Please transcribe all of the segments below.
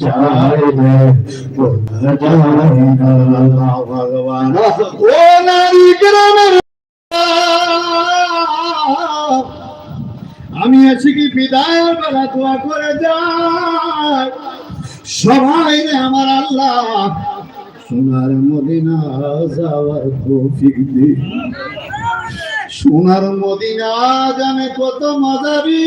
যায় ভগবান আমি আছি কি বিদায় বেলা দোয়া করে যাই? সবাই রে আমার আল্লাহ, সোনার মদিনা যাওয়ার তৌফিক সোনার মদিনা জানে কত মজাবি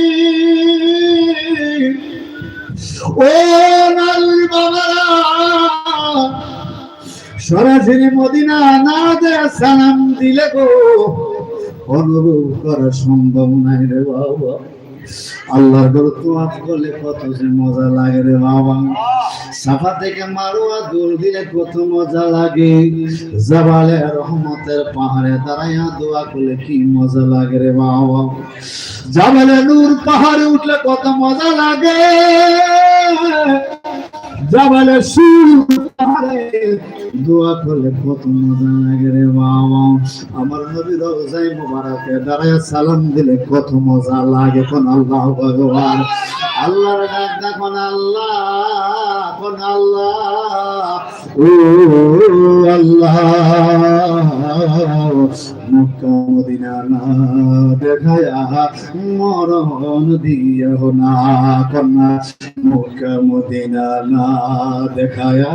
সরাসরি মদিনা না দেয়া সালাম দিলে গো অনুরূপ করা সম্ভব নাই রে বাবা। আল্লাহর ঘর তোমার করলে কত যে মজা লাগে রে বাবা। সাফা থেকে মারুয়া দূর দিলে কত মজা লাগে। জবালে রহমতের পাহাড়ে দাঁড়াইয়া দোয়া করলে কি মজা লাগে রে বাবা। জাবালে নূর পাহাড়ে উঠলে কত মজা লাগে। জাবালে সুর দোয়া করলে কত মজা লাগে রে বাবা। আমার নবী রোজাই মোবারকে, দাঁড়ায় সালাম দিলে কত মজা লাগে কোন আল্লাহ ভগবান। আল্লাহর ডাক দেখুন আল্লাহ, কোন আল্লাহ, ও আল্লাহ। মক্কা মদিনা না দেখায়া মরণ দিও না কন্যা মক্কা মদিনা না দেখায়া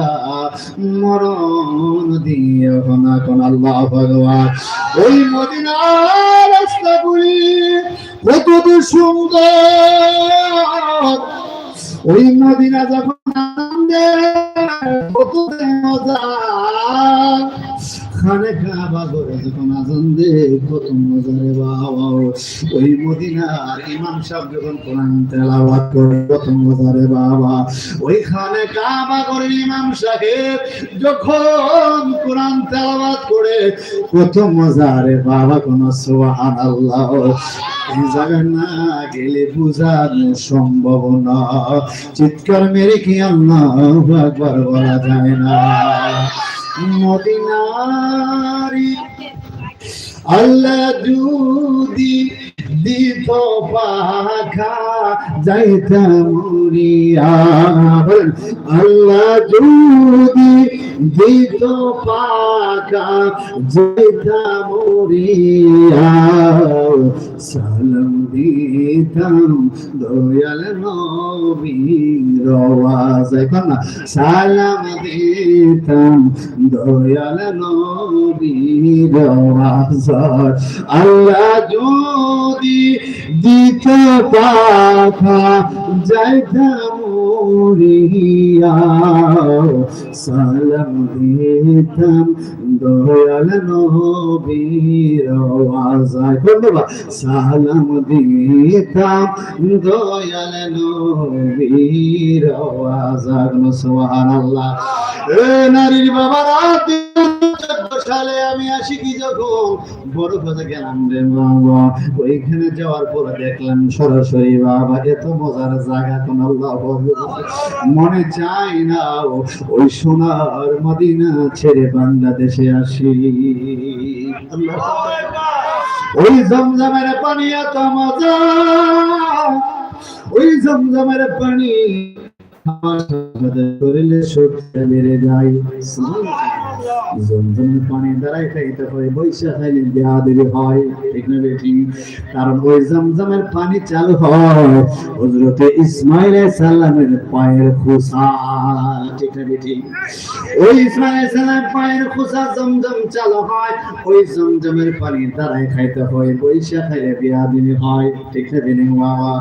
মরণ দিও না কোন আল্লাহ ভগবান ওই মদিনার রাস্তাগুলি কত সুন্দর ওই মদিনা যখন আনন্দে কত মজা খানে খাবা করে যখন রে বাবা ওই মদিনার ইমাম যখন কোরআন তেলাওয়াত করে বাবা ওই খানে কাবা করে ইমাম সাহেব যখন কোরআন তেলাওয়াত করে বাবা কোন না গেলে বুঝানো সম্ভব না। চিৎকার মেরে কি আল্লাহ একবার বলা যায় না? মদিনারি আল্লাহ যদি দিত পাখা যাইতাম উড়িয়া। বলেন, আল্লাহ যদি দিত পাখা যাইতাম উড়িয়া। সালাম দিতাম দয়াল নবীর আওয়াজ এখন না সালাম দিতাম দয়াল নবীর আওয়াজ আল্লাহ যদি দিত পাখা যাইতাম উড়িয়া সালাম দিতাম দয়াল নবীর আওয়াজ। ধন্যবাদ। সালাম দিতাম দয়াল নবীর আওয়াজ। সুবহানাল্লাহ। এ নারীর বাবারা ওইখানে যাওয়ার দেখলাম সরাসরি বাবা, এত মজার জায়গা কোন মনে চাই না, ওই সোনার মদিনা ছেড়ে বাংলাদেশে আসি। ওই জমজমের পানি এত মজা, ওই জমজমের পানি আমার শক্তি বেড়ে যায়। জমজমের পানি চালু হয় হজরতে সাল্লামের পায়ের খোসা ঠিক না বেটি ওই ইসমাইল পায়ের খোসা জমজম চালু হয় ওই জমজমের পানি দ্বারাই খাইতে হয় বৈশা খাইলে দেহা দেরি হয় ঠিক না বাবা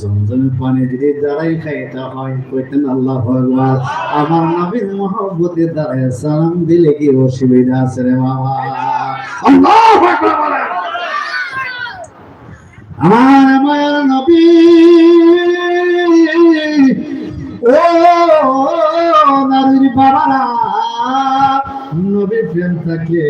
জমজমের পানি যদি দ্বারাই খাইতে হয় কইতেন আল্লাহ আমার নবীর মহব্বতের দ্বারাই সালাম দিলে। কি অসুবিধা আছে রে বাবা। আমার মায়ের নবী ও নারীর বাবারা নবী প্রেম থাকলে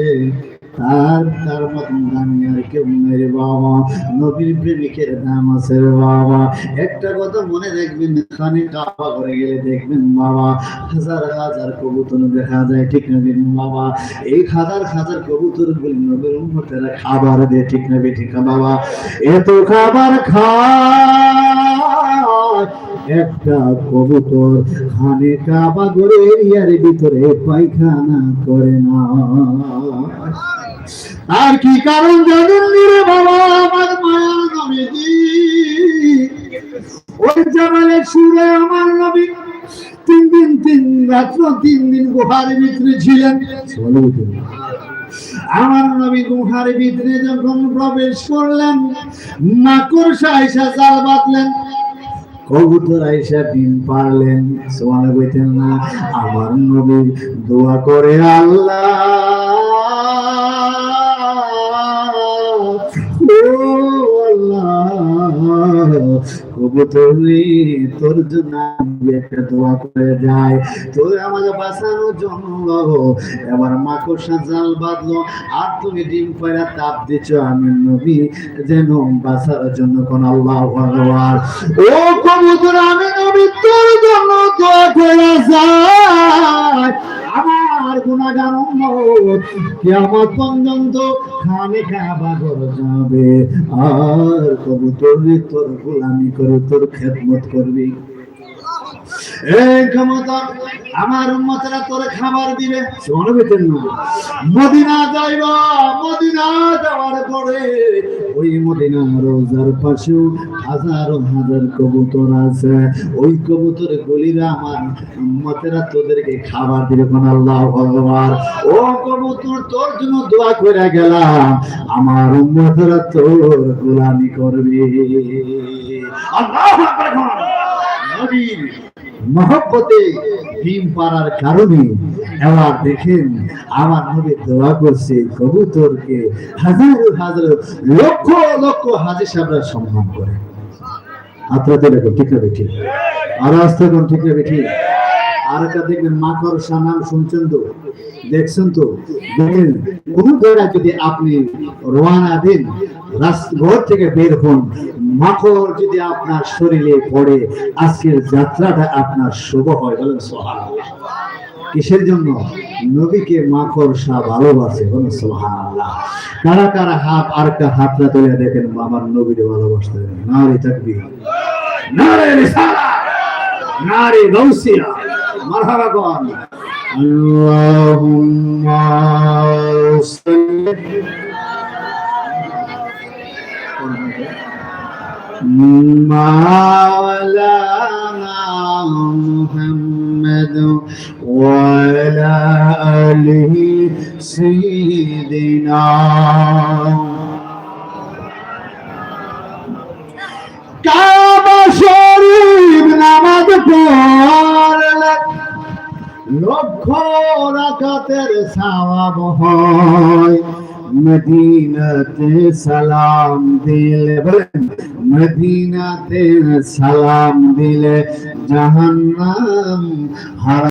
নবীর প্রেমিকের দাম আছে বাবা। একটা কথা মনে রাখবেন, খানে কাবা করে গেলে দেখবেন বাবা, হাজার হাজার কবুতর দেখা যায়, ঠিক না বাবা? এই হাজার হাজার কবুতর গুলি নবীর উম্মতেরা খাবার দেয়, ঠিক না বে ঠিক বাবা? এত খাবার খায়, একটা কবুতর খানে কাবা করে এরিয়ার ভিতরে পায়খানা করে না। আর কি কারণ জানেন নি রে বাবা? আমার মায়ার নবীজি ওই জামালে সুরে আমার নবী। তিন দিন, তিন রাত্র তিন দিন গুহার ভিতরে ছিলেন। আমার নবী গুহার ভিতরে যখন প্রবেশ করলেন মাকড়সা আইসা জাল বাঁধলেন। কবুতর আইসা ডিম পারলেন সোয়ালে বইতেন না, আমার নবী দোয়া করে আল্লাহ। কবুতর রে তোর জন্য একটা দোয়া করে যায় তোর আমাকে বাঁচানোর জন্য এবার মাকড়সা জাল বাঁধলো, আর তুমি ডিম পায়রা তাপ দিচ্ছ আমি নবী যেন বাঁচার জন্য কোন আল্লাহ ভগবান ও কবুতর আমি নবী তোর জন্য দোয়া করে যায় আমার গুণাগান কেমন পর্যন্ত খানে খাবা ঘর যাবে। আর কবুতর রে তোর গোলামি করে, তোর খেদমত করবি। আমার উম্মতরা তোর খাবার দিবে। মদিনা যাইব, মদিনা যাওয়ার পরে ওই মদিনা রোজার পাশেও হাজারো হাজার কবুতর আছে। ওই কবুতর গলিরা আমার উম্মতেরা তোদেরকে খাবার দিবে কোন আল্লাহ ভগবান ও কবুতর, তোর জন্য দোয়া করে গেলাম। আমার উম্মতেরা তোর গোলামি করবে। আল্লাহ মহব্বতে ডিম পাড়ার কারণে এবার দেখেন, আমার নবী দোয়া করছে কবুতরকে লক্ষ লক্ষ সাহেবরা সম্মান করে। আপনাদের ঠিক আছে ঠিক। আসতে ঠিক আছে ঠিক। আর একটা দেখবেন মাকড়সা নাম শুনছেন তো? দেখছেন তো? দেখেন, কোন জায়গায় যদি আপনি রোয়ানা দিন ঘর থেকে বের হন মাকড় যদি আপনার শরীরে পড়ে, আজকের যাত্রাটা আপনার শুভ হয়, বলেন সুবহানাল্লাহ। কিসের জন্য নবীকে মাকড়সা ভালোবাসে কারা কারা হাত, আর কা হাতটা তুলে দেখেন আমার নবীর ভালোবাসতে নারী থাকবি নারী নারী মারহাবা মা محمد وعلى آله سيدنا কাবা শরীফ নামাজ পড়লে লক্ষ রাকাতের সওয়াব হয় মদিনাতে সালাম দিলে বলেন মদিনাতে সালাম দিলে জাহান্নাম হারা